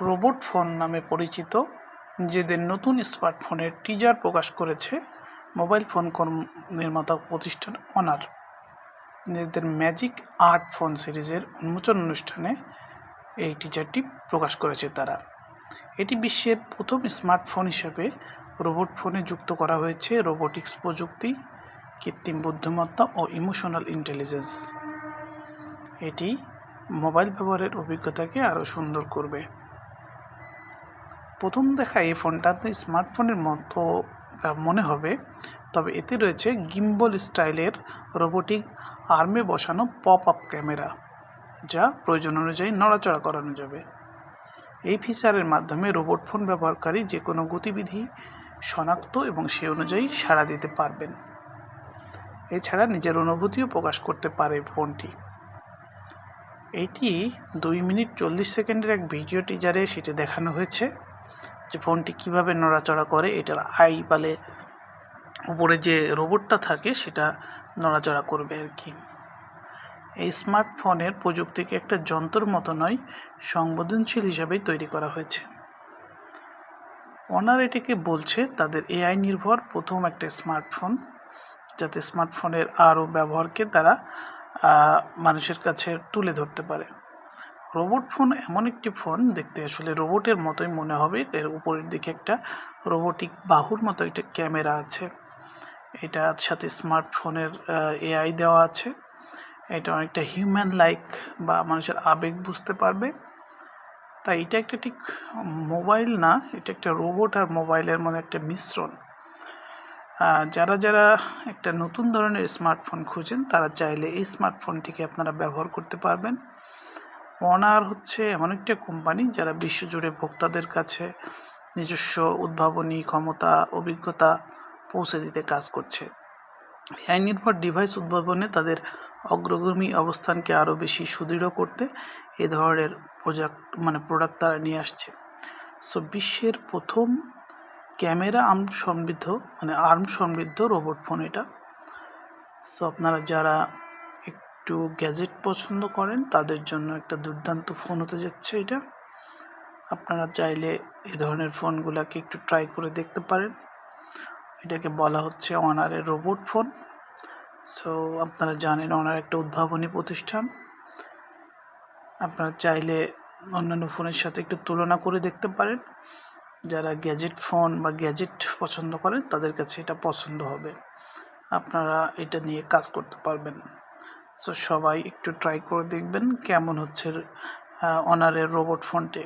Robot phone নামে পরিচিত নিজেদের নতুন স্মার্টফোনের টিজার প্রকাশ করেছে মোবাইল ফোন নির্মাতা প্রতিষ্ঠান অনার নিজেদের ম্যাজিক আর্ট ফোন সিরিজের উন্মোচন অনুষ্ঠানে এই টিজারটি প্রকাশ করেছে তারা। এটি বিশ্বের প্রথম স্মার্টফোন হিসেবে রোবট ফোনে যুক্ত করা হয়েছে রোবোটিক্স প্রযুক্তি, কৃত্রিম বুদ্ধিমত্তা ও ইমোশনাল ইন্টেলিজেন্স এটি মোবাইল ব্যবহারের অভিজ্ঞতাকে আরও সুন্দর করবে। প্রথম দেখায় এই ফোনটাতে স্মার্টফোনের মতো মনে হবে। তবে এতে রয়েছে গিম্বল স্টাইলের রোবোটিক আর্মে বসানো পপ আপ ক্যামেরা, যা প্রয়োজন অনুযায়ী নড়াচড়া করানো যাবে। এই ফিচারের মাধ্যমে রোবট ফোন ব্যবহারকারী যে কোনো গতিবিধি শনাক্ত এবং সে অনুযায়ী সাড়া দিতে পারবেন। এছাড়া নিজের অনুভূতিও প্রকাশ করতে পারে ফোনটি। এইটি দুই মিনিট চল্লিশ সেকেন্ডের এক ভিডিও টিজারে সেটি দেখানো হয়েছে। যে ফোনটি কীভাবে নড়াচড়া করে, এটার আই বলে উপরে যে রোবটটা থাকে, সেটা নড়াচড়া করবে আর কি। এই স্মার্টফোনের প্রযুক্তিকে একটা যন্ত্রের মতো নয়, সংবেদনশীল হিসাবেই তৈরি করা হয়েছে। অনার এটিকে বলছে, তাদের এআই নির্ভর প্রথম একটা স্মার্টফোন, যাতে স্মার্টফোনের আরও ব্যবহারকে তারা মানুষের কাছে তুলে ধরতে পারে। রোবট ফোন এমন একটি ফোন দেখতে আসলে রোবটের মতোই মনে হবে। এর উপরের দিকে একটা রোবোটিক বাহুর মতো একটা ক্যামেরা আছে। এটার সাথে স্মার্টফোনের এআই দেওয়া আছে। এটা অনেকটা হিউম্যান লাইক বা মানুষের আবেগ বুঝতে পারবে। তাই এটা একটা ঠিক মোবাইল না, এটা একটা রোবট আর মোবাইলের মধ্যে একটা মিশ্রণ। যারা যারা একটা নতুন ধরনের স্মার্টফোন খুঁজেন, তারা চাইলে এই স্মার্টফোনটিকে আপনারা ব্যবহার করতে পারবেন। অনার হচ্ছে এমন একটা কোম্পানি যারা বিশ্বজুড়ে ভোক্তাদের কাছে নিজস্ব উদ্ভাবনী ক্ষমতা, অভিজ্ঞতা পৌঁছে দিতে কাজ করছে। এআই নির্ভর ডিভাইস উদ্ভাবনে তাদের অগ্রগামী অবস্থানকে আরও বেশি সুদৃঢ় করতে এ ধরনের প্রোডাক্ট মানে প্রোডাক্ট তারা নিয়ে আসছে। সো বিশ্বের প্রথম ক্যামেরা আর্ম সমৃদ্ধ মানে আর্ম সমৃদ্ধ রোবট ফোন এটা। সো আপনারা যারা একটু গ্যাজেট পছন্দ করেন, তাদের জন্য একটা দুর্দান্ত ফোন হতে যাচ্ছে এটা। আপনারা চাইলে এ ধরনের ফোনগুলোকে একটু ট্রাই করে দেখতে পারেন। এটাকে বলা হচ্ছে অনারের রোবট ফোন সো আপনারা জানেন অনার একটা উদ্ভাবনী প্রতিষ্ঠান। আপনারা চাইলে অন্যান্য ফোনের সাথে একটু তুলনা করে দেখতে পারেন। যারা গ্যাজেট ফোন বা গ্যাজেট পছন্দ করেন, তাদের কাছে এটা পছন্দ হবে। আপনারা এটা নিয়ে কাজ করতে পারবেন। সো সবাই একটু ট্রাই করে দেখবেন কেমন হচ্ছে অনারের রোবট ফোনটি